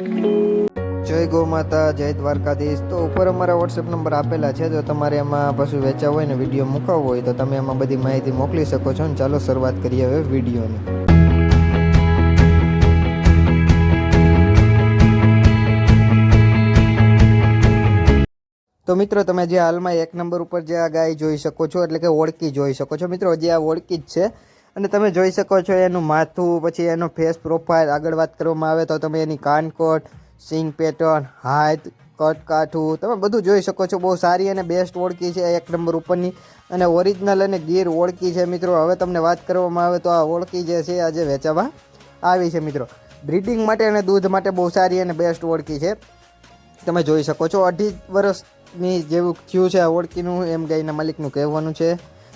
જય ગૌ માતા, જય દ્વારકાધીશ. તો ઉપર અમારા વોટ્સએપ નંબર આપેલા છે. જો તમારે એમાં પશુ વેચાવ હોય ને વીડિયો મૂકાવવો હોય, તો તમે એમાં બધી માહિતી મોકલી શકો છો. અને ચાલો શરૂઆત કરીએ હવે વિડીયોની. તો મિત્રો, તમે જે હાલમાં એક નંબર ઉપર જે આ ગાય જોઈ શકો છો, એટલે કે ઓળકી જોઈ શકો છો. મિત્રો જે આ ઓળકી જ છે. અને તમે જોઈ શકો છો એનું માથું, પછી એનો ફેસ પ્રોફાઇલ આગળ વાત કરવામાં આવે તો તમે એની કાનકોટ સિંગ પેટર્ન હાથ કટ કાઠું, તમે બધું જોઈ શકો છો. બહુ સારી અને બેસ્ટ ઓળખી છે એક નંબર ઉપરની. અને ઓરિજિનલ અને ગીર ઓળખી છે મિત્રો. હવે તમને વાત કરવામાં આવે તો આ ઓળખી જે છે આજે વેચાવા આવી છે મિત્રો. બ્રીડિંગ માટે અને દૂધ માટે બહુ સારી અને બેસ્ટ ઓળખી છે. તમે જોઈ શકો છો અઢી વર્ષની જેવું થયું છે આ ઓળખીનું. એમ ગાયના માલિકનું કહેવાનું છે.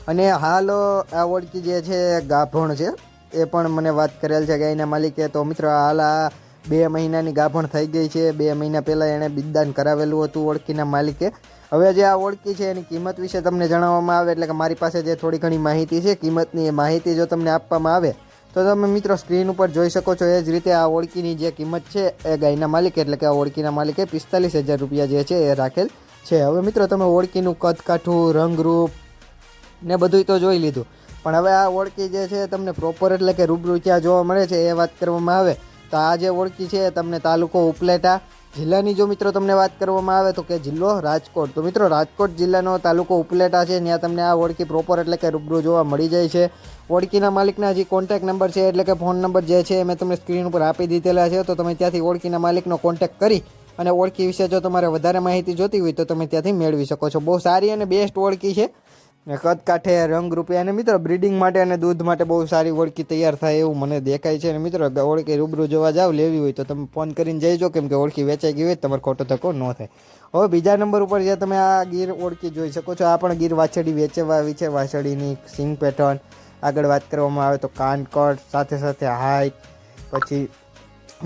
અને હાલ આ ઓળખી જે છે, ગાભણ છે, એ પણ મને વાત કરેલ છે ગાયના માલિકે. તો મિત્રો, હાલ આ બે મહિનાની ગાભણ થઈ ગઈ છે. બે મહિના પહેલાં એણે બિદદાન કરાવેલું હતું ઓળખીના માલિકે. હવે જે આ ઓળખી છે, એની કિંમત વિશે તમને જણાવવામાં આવે, એટલે કે મારી પાસે જે થોડી ઘણી માહિતી છે, કિંમતની એ માહિતી જો તમને આપવામાં આવે, તો તમે મિત્રો સ્ક્રીન ઉપર જોઈ શકો છો. એ જ રીતે આ ઓળખીની જે કિંમત છે, એ ગાયના માલિકે, એટલે કે આ ઓળખીના માલિકે પિસ્તાલીસ હજાર રૂપિયા જે છે, એ રાખેલ છે. હવે મિત્રો, તમે ઓળખીનું કદ રંગરૂપ ને બધુંય તો જોઈ લીધું. પણ હવે આ ઓળખી જે છે તમને પ્રોપર એટલે કે રૂબરૂ ક્યાં જોવા મળે છે એ વાત કરવામાં આવે. તો આ જે ઓળખી છે તમને તાલુકો ઉપલેટા જિલ્લાની જો મિત્રો તમને વાત કરવામાં આવે તો કે જિલ્લો રાજકોટ. તો મિત્રો રાજકોટ જિલ્લાનો તાલુકો ઉપલેટા છે, ત્યાં તમને આ ઓળખી પ્રોપર એટલે કે રૂબરૂ જોવા મળી જાય છે. ઓળખીના માલિકના જે કોન્ટેક્ટ નંબર છે એટલે કે ફોન નંબર જે છે મેં તમને સ્ક્રીન ઉપર આપી દીધેલા છે. તો તમે ત્યાંથી ઓળખીના માલિકનો કોન્ટેક્ટ કરી અને ઓળખી વિશે જો તમારે વધારે માહિતી જોતી હોય તો તમે ત્યાંથી મેળવી શકો છો. બહુ સારી અને બેસ્ટ ઓળખી છે. કદ કાઠે રંગ રૂપે અને મિત્રો બ્રીડિંગ માટે અને દૂધ માટે બહુ સારી ઓળખી તૈયાર થાય એવું મને દેખાય છે. અને મિત્રો ઓળખી રૂબરૂ જોવા જાવ, લેવી હોય તો તમે ફોન કરીને જઈજો, કેમ કે ઓળખી વેચાઈ ગઈ હોય, તમારે ખોટો ધક્કો ન થાય. હવે બીજા નંબર ઉપર જે તમે આ ગીર ઓળખી જોઈ શકો છો, આ પણ ગીર વાછડી વેચવા આવી છે વાછડીની સિંગ પેટર્ન આગળ વાત કરવામાં આવે તો કાનકટ સાથે સાથે હાઈટ, પછી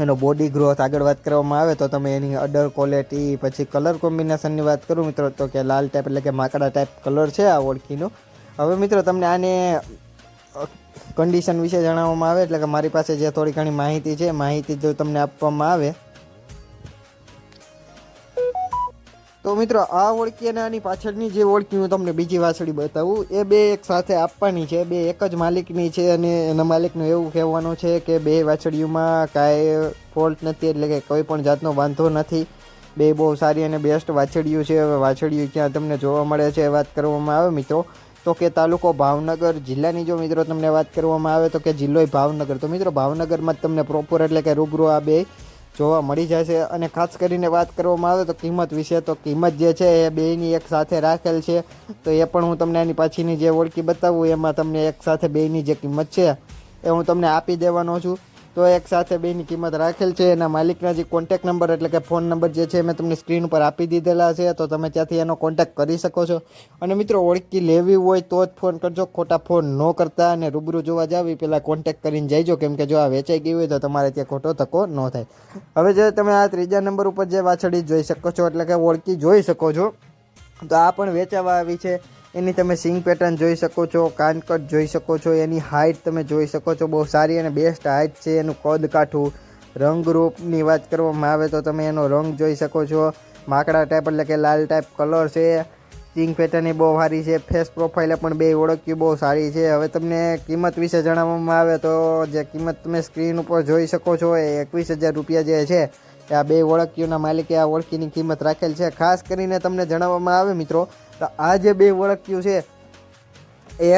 એનો બોડી ગ્રોથ આગળ વાત કરવામાં આવે તો તમે એની અડર ક્વોલિટી પછી કલર કોમ્બિનેશનની વાત કરું મિત્રો, તો કે લાલ ટાઈપ એટલે કે માકડા ટાઈપ કલર છે આ ઓળખીનો. હવે મિત્રો તમને આને કન્ડિશન વિશે જણાવવામાં આવે એટલે કે મારી પાસે જે થોડી ઘણી માહિતી છે, માહિતી જો તમને આપવામાં આવે તો મિત્રો, આ ઓળખી અને આની પાછળની જે ઓળખી હું તમને બીજી વાસળી બતાવું, એ બે એક સાથે આપવાની છે. બે એક જ માલિકની છે અને એના માલિકનું એવું કહેવાનું છે કે બે વાછડીઓમાં કાંઈ ફોલ્ટ નથી, એટલે કે કોઈ પણ જાતનો વાંધો નથી. બે બહુ સારી અને બેસ્ટ વાછડીઓ છે. હવે વાછડીઓ ક્યાં તમને જોવા મળે છે એ વાત કરવામાં આવે મિત્રો. તો કે તાલુકો ભાવનગર જિલ્લાની જો મિત્રો તમને વાત કરવામાં આવે તો કે જિલ્લો ભાવનગર. તો મિત્રો, ભાવનગરમાં જ તમને પ્રોપર એટલે કે રૂબરૂ આ બે જોવા મળી જશે અને ખાસ કરીને વાત કરવામાં આવે તો કિંમત વિશે, તો કિંમત જે છે એ બેયની એક સાથે રાખેલ છે. તો એ પણ હું તમને આની પાછીની જે ઓળખી બતાવું, એમાં તમને એક સાથે બેયની જે કિંમત છે એ હું તમને આપી દેવાનો છું. તો એક સાથે બેની કિંમત રાખેલ છે. એના માલિકના જે કોન્ટેક નંબર એટલે કે ફોન નંબર જે છે, મેં તમને સ્ક્રીન ઉપર આપી દીધેલા છે, તો તમે ત્યાંથી એનો કોન્ટેક કરી શકો છો. અને મિત્રો, ઓળખી લેવી હોય તો જ ફોન કરજો. ખોટા ફોન ન કરતા અને રૂબરૂ જોવા જાવ પહેલાં કોન્ટેક કરીને જઈજો. કેમ કે જો આ વેચાઈ ગઈ હોય તો તમારે ત્યાં ખોટો ધક્કો ન થાય. હવે જે તમે આ ત્રીજા નંબર ઉપર જે વાછડી જોઈ શકો છો, એટલે કે ઓળખી જોઈ શકો છો, તો આ પણ વેચાવા આવી છે. એની તમે સિંગ પેટર્ન જોઈ શકો છો કાનકટ જોઈ શકો છો, એની હાઇટ તમે જોઈ શકો છો, બહુ સારી અને બેસ્ટ હાઇટ છે, એનું કદ કાઠું રંગરૂપની વાત કરવામાં આવે તો તમે એનો રંગ જોઈ શકો છો, માકડા ટાઈપ એટલે કે લાલ ટાઈપ કલર છે, સિંગ પેટર્ન બહુ સારી છે ફેસ પ્રોફાઇલ પણ બે ઓળખ્યું, બહુ સારી છે, હવે તમને કિંમત વિશે જણાવવામાં આવે તો જે કિંમત તમે સ્ક્રીન ઉપર જોઈ શકો છો એ એકવીસ હજાર રૂપિયા જે છે, એ આ બે ઓળખીઓના માલિકે આ ઓળખીની કિંમત રાખેલ છે, ખાસ કરીને તમને જણાવવામાં આવે મિત્રો તો આ જે બે ઓળખ્યું છે, એ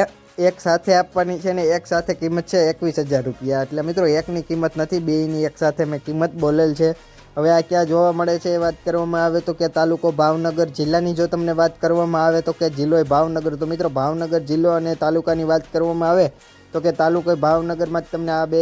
એક સાથે આપવાની છે ને એક સાથે કિંમત છે એકવીસ હજાર રૂપિયા. એટલે મિત્રો, એકની કિંમત નથી, બેયની એક સાથે મેં કિંમત બોલેલ છે. હવે આ ક્યાં જોવા મળે છે એ વાત કરવામાં આવે તો કે તાલુકો ભાવનગર જિલ્લાની જો તમને વાત કરવામાં આવે તો કે જિલ્લો ભાવનગર, તો મિત્રો ભાવનગર જિલ્લો અને તાલુકાની વાત કરવામાં આવે તો કે તાલુકો ભાવનગરમાં જ તમને આ બે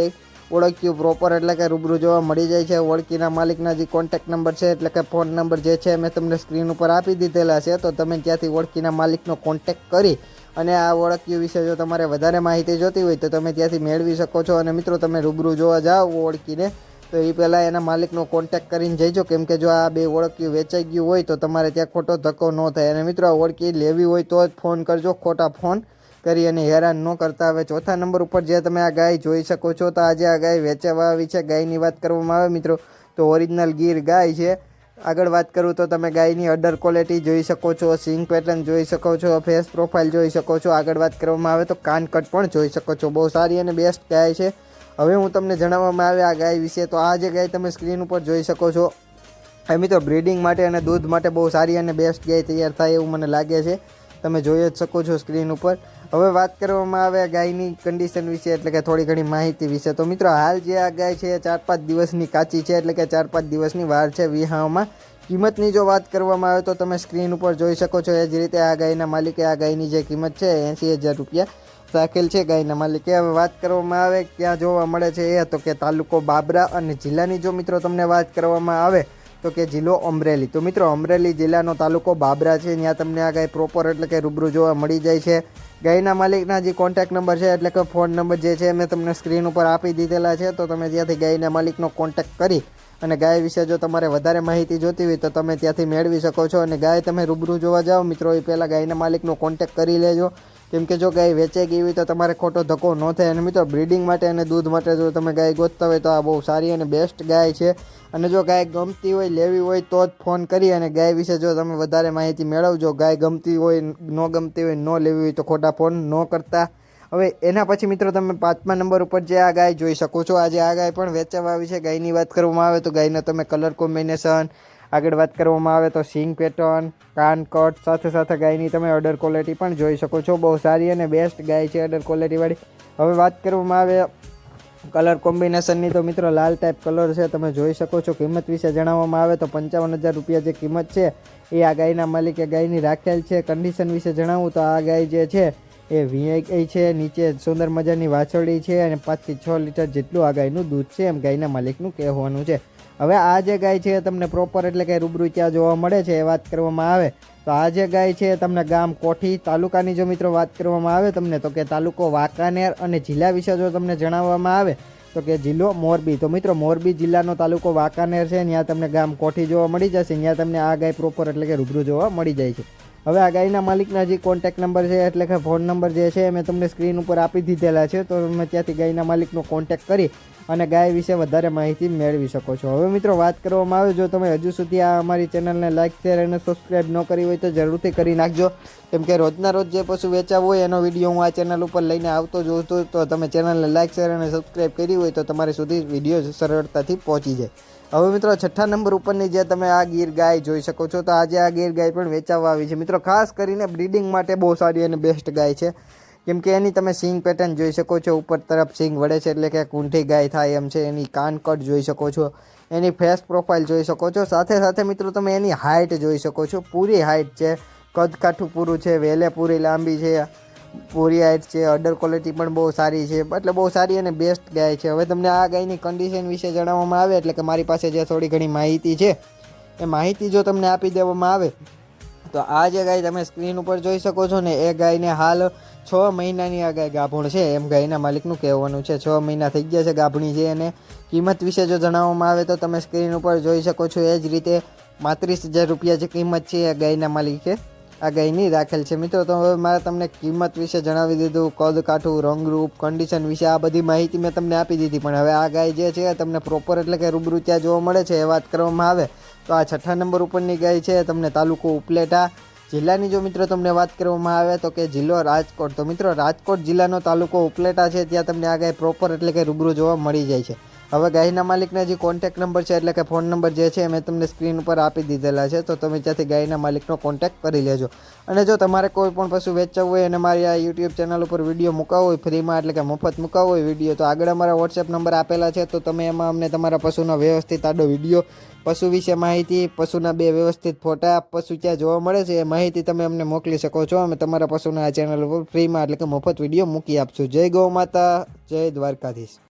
ઓળખ્યું પ્રોપર એટલે કે રૂબરૂ જોવા મળી જાય છે. ઓળખીના માલિકના જે કોન્ટેક્ટ નંબર છે, એટલે કે ફોન નંબર જે છે, મેં તમને સ્ક્રીન ઉપર આપી દીધેલા છે. તો તમે ત્યાંથી ઓળખીના માલિકનો કોન્ટેક્ટ કરી અને આ ઓળખ્યું વિશે જો તમારે વધારે માહિતી જોતી હોય, તો તમે ત્યાંથી મેળવી શકો છો. અને મિત્રો, તમે રૂબરૂ જોવા જાઓ ઓળખીને, તો એ પહેલાં એના માલિકનો કોન્ટેક્ટ કરીને જઈજો. કેમ કે જો આ બે ઓળખ્યું વેચાઈ ગયું હોય, તો તમારે ત્યાં ખોટો ધક્કો ન થાય. અને મિત્રો ઓળખી લેવી હોય તો જ ફોન કરજો. ખોટા ફોન કરી અને હેરાન ન કરતા હવે ચોથા નંબર ઉપર જે તમે આ ગાય જોઈ શકો છો, તો આજે આ ગાય વેચવા આવી છે. ગાયની વાત કરવામાં આવે મિત્રો, તો તો ઓરિજિનલ ગીર ગાય છે. આગળ વાત કરું તો તમે ગાયની અડર ક્વોલિટી જોઈ શકો છો સિંગ પેટર્ન જોઈ શકો છો ફેસ પ્રોફાઇલ જોઈ શકો છો. આગળ વાત કરવામાં આવે તો કાનકટ પણ જોઈ શકો છો. બહુ સારી અને બેસ્ટ ગાય છે. હવે હું તમને જણાવવામાં આવે આ ગાય વિશે, તો આ જે ગાય તમે સ્ક્રીન ઉપર જોઈ શકો છો, એ મિત્રો બ્રીડિંગ માટે અને દૂધ માટે બહુ સારી અને બેસ્ટ ગાય તૈયાર થાય એવું મને લાગે છે. તમે જોઈ જ શકો છો સ્ક્રીન ઉપર. હવે વાત કરવામાં આવે ગાયની કન્ડિશન વિશે, એટલે કે થોડી ઘણી માહિતી વિશે. તો મિત્રો, હાલ જે આ ગાય છે, એ ચાર પાંચ દિવસની કાચી છે, એટલે કે ચાર પાંચ દિવસની વાર છે વિહાવમાં. કિંમતની જો વાત કરવામાં આવે તો તમે સ્ક્રીન ઉપર જોઈ શકો છો એ જ રીતે આ ગાયના માલિકે આ ગાયની જે કિંમત છે એંસી હજાર રૂપિયા રાખેલ છે ગાયના માલિકે. હવે વાત કરવામાં આવે ક્યાં જોવા મળે છે એ, તો કે તાલુકો બાબરા અને જિલ્લાની. જો મિત્રો, તમને વાત કરવામાં આવે તો કે જિલ્લો અમરેલી. તો મિત્રો, અમરેલી જિલ્લાનો તાલુકો બાબરા છે. ત્યાં તમને આ ગાય પ્રોપર એટલે કે રૂબરૂ જોવા મળી જાય છે. ગાયના માલિકના જે કોન્ટેક્ટ નંબર છે, એટલે કે ફોન નંબર જે છે, મેં તમને સ્ક્રીન ઉપર આપી દીધેલા છે. તો તમે ત્યાંથી ગાયના માલિકનો કોન્ટેક્ટ કરી અને ગાય વિશે જો તમારે વધારે માહિતી જોતી હોય તો તમે ત્યાંથી મેળવી શકો છો. અને ગાય તમે રૂબરૂ જોવા જાઓ મિત્રો, એ પહેલાં ગાયના માલિકનો કોન્ટેક્ટ કરી લેજો. કેમ કે જો ગાય વેચે ગઈ તો તમારે ખોટો ધક્કો ન થાય. અને મિત્રો બ્રીડિંગ માટે અને દૂધ માટે જો તમે ગાય ગોતતા હોય તો આ બહુ સારી અને બેસ્ટ ગાય છે. અને જો ગાય ગમતી હોય, લેવી હોય તો જ ફોન કરી અને ગાય વિશે જો તમે વધારે માહિતી મેળવજો. ગાય ગમતી હોય, ન ગમતી હોય, ન લેવી હોય તો ખોટા ફોન ન કરતા. હવે એના પછી મિત્રો, તમે પાંચમા નંબર ઉપર જે આ ગાય જોઈ શકો છો. આજે આ ગાય પણ વેચવા છે. ગાયની વાત કરવામાં આવે તો ગાયનો તમે કલર કોમ્બિનેશન આગળ વાત કરવામાં આવે તો સિંગ પેટર્ન કાનકોટ સાથે સાથે ગાયની તમે અડર ક્વોલિટી પણ જોઈ શકો છો. બહુ સારી અને બેસ્ટ ગાય છે અડર ક્વોલિટીવાળી હવે વાત કરવામાં આવે કલર કોમ્બિનેશનની તો મિત્રો લાલ ટાઈપ કલર છે. તમે જોઈ શકો છો કિંમત વિશે જણાવવામાં આવે તો પંચાવન હજાર રૂપિયા જે કિંમત છે એ આ ગાયના માલિકે ગાયની રાખેલ છે. કન્ડિશન વિશે જણાવું તો આ ગાય જે છે એ વીઆઈ છે, નીચે સુંદર મજાની વાછરડી છે અને પાંચથી છ લીટર જેટલું આ ગાયનું દૂધ છે એમ ગાયના માલિકનું કહેવાનું છે. હવે આ જે ગાય છે તમને પ્રોપર એટલે કે રૂબરૂ ક્યાં જોવા મળે છે એ વાત કરવામાં આવે. તો આ જે ગાય છે તમને ગામ કોઠી તાલુકાની જો મિત્રો વાત કરવામાં આવે તમને તો કે તાલુકો વાંકાનેર અને જિલ્લા વિશે જો તમને જણાવવામાં આવે તો કે જિલ્લો મોરબી. તો મિત્રો મોરબી જિલ્લાનો તાલુકો વાંકાનેર છે ત્યાં તમને ગામ કોઠી જોવા મળી જશે ત્યાં તમને આ ગાય પ્રોપર એટલે કે રૂબરૂ જોવા મળી જાય છે. હવે આ ગાયના માલિકના જે કોન્ટેક નંબર છે, એટલે કે ફોન નંબર જે છે મેં તમને સ્ક્રીન ઉપર આપી દીધેલા છે. તો તમે ત્યાંથી ગાયના માલિકનો કોન્ટેક કરી અને ગાય વિશે વધારે માહિતી મેળવી શકો છો. હવે મિત્રો વાત કરવામાં આવે, જો તમે હજુ સુધી આ અમારી ચેનલને લાઇક શેર અને સબસ્ક્રાઈબ ન કરી હોય તો જરૂરથી કરી નાખજો. કેમ કે રોજના રોજ જે પશુ વેચાવ હોય, એનો વીડિયો હું આ ચેનલ ઉપર લઈને આવતો છું તો તમે ચેનલને લાઇક શેર અને સબસ્ક્રાઈબ કરી હોય તો તમારી સુધી વીડિયો સરળતાથી પહોંચી જાય. હવે મિત્રો છઠ્ઠા નંબર ઉપરની જે તમે આ ગીર ગાય જોઈ શકો છો, તો આજે આ ગીર ગાય પણ વેચાવા આવી છે. મિત્રો ખાસ કરીને બ્રીડિંગ માટે બહુ સારી અને બેસ્ટ ગાય છે. કેમ કે એની તમે સિંગ પેટર્ન જોઈ શકો છો, ઉપર તરફ સિંગ વળે છે એટલે કે કુંઠી ગાય થાય એમ છે, એની કાન કટ જોઈ શકો છો, એની ફેસ પ્રોફાઇલ જોઈ શકો છો, સાથે સાથે મિત્રો તમે એની હાઇટ જોઈ શકો છો, પૂરી હાઇટ છે, કદકાઠું પૂરું છે, વેલે પૂરી લાંબી છે, પૂરી હાઇટ છે અડર ક્વોલિટી પણ બહુ સારી છે, એટલે બહુ સારી અને બેસ્ટ ગાય છે. હવે તમને આ ગાયની કન્ડિશન વિશે જણાવવામાં આવે એટલે કે મારી પાસે જે થોડી ઘણી માહિતી છે, એ માહિતી જો તમને આપી દેવામાં આવે, તો આ જે ગાય તમે સ્ક્રીન ઉપર જોઈ શકો છો ને, એ ગાયને હાલ છ મહિનાની આ ગાય ગાભણ છે, એમ ગાયના માલિકનું કહેવાનું છે. છ મહિના થઈ ગયા છે ગાભણી છે અને કિંમત વિશે જો જણાવવામાં આવે તો તમે સ્ક્રીન ઉપર જોઈ શકો છો. એ જ રીતે પાંત્રીસ હજાર રૂપિયા જે કિંમત છે એ ગાયના માલિકે, આ ગાયની રાખેલ છે. મિત્રો, તો હવે મારે તમને કિંમત વિશે જણાવી દીધું, કદ કાઠું રંગરૂપ કન્ડિશન વિશે આ બધી માહિતી મેં તમને આપી દીધી. પણ હવે આ ગાય જે છે, તમને પ્રોપર એટલે કે રૂબરૂ ત્યાં જોવા મળે છે, એ વાત કરવામાં આવે. તો આ છઠ્ઠા નંબર ઉપરની ગાય છે, તમને તાલુકો ઉપલેટા જિલ્લાની જો મિત્રો તમને વાત કરવામાં આવે તો કે જિલ્લો રાજકોટ. તો મિત્રો રાજકોટ જિલ્લાનો તાલુકો ઉપલેટા છે. ત્યાં તમને આ પ્રોપર એટલે કે રૂબરૂ જોવા મળી જાય છે. હવે ગાયના માલિકના જે કોન્ટેક નંબર છે, એટલે કે ફોન નંબર જે છે મેં તમને સ્ક્રીન ઉપર આપી દીધેલા છે, તો તમે ત્યાંથી ગાયના માલિકનો કોન્ટેક કરી લેજો. અને જો તમારે કોઈ પણ પશુ વેચવું હોય અને મારી આ યુટ્યુબ ચેનલ ઉપર વીડિયો મૂકાવો હોય ફ્રીમાં એટલે કે મફત મૂકાવો હોય વીડિયો તો આગળ અમારા વોટ્સએપ નંબર આપેલા છે, તો તમે એમાં અમને તમારા પશુનો વ્યવસ્થિત આડો વીડિયો પશુ વિશે માહિતી, પશુના બે વ્યવસ્થિત ફોટા, પશુ ક્યાં જોવા મળે છે, એ માહિતી તમે અમને મોકલી શકો છો. અમે તમારા પશુના આ ચેનલ ઉપર ફ્રીમાં એટલે કે મફત વીડિયો મૂકી આપશું. જય ગૌ માતા, જય દ્વારકાધીશ.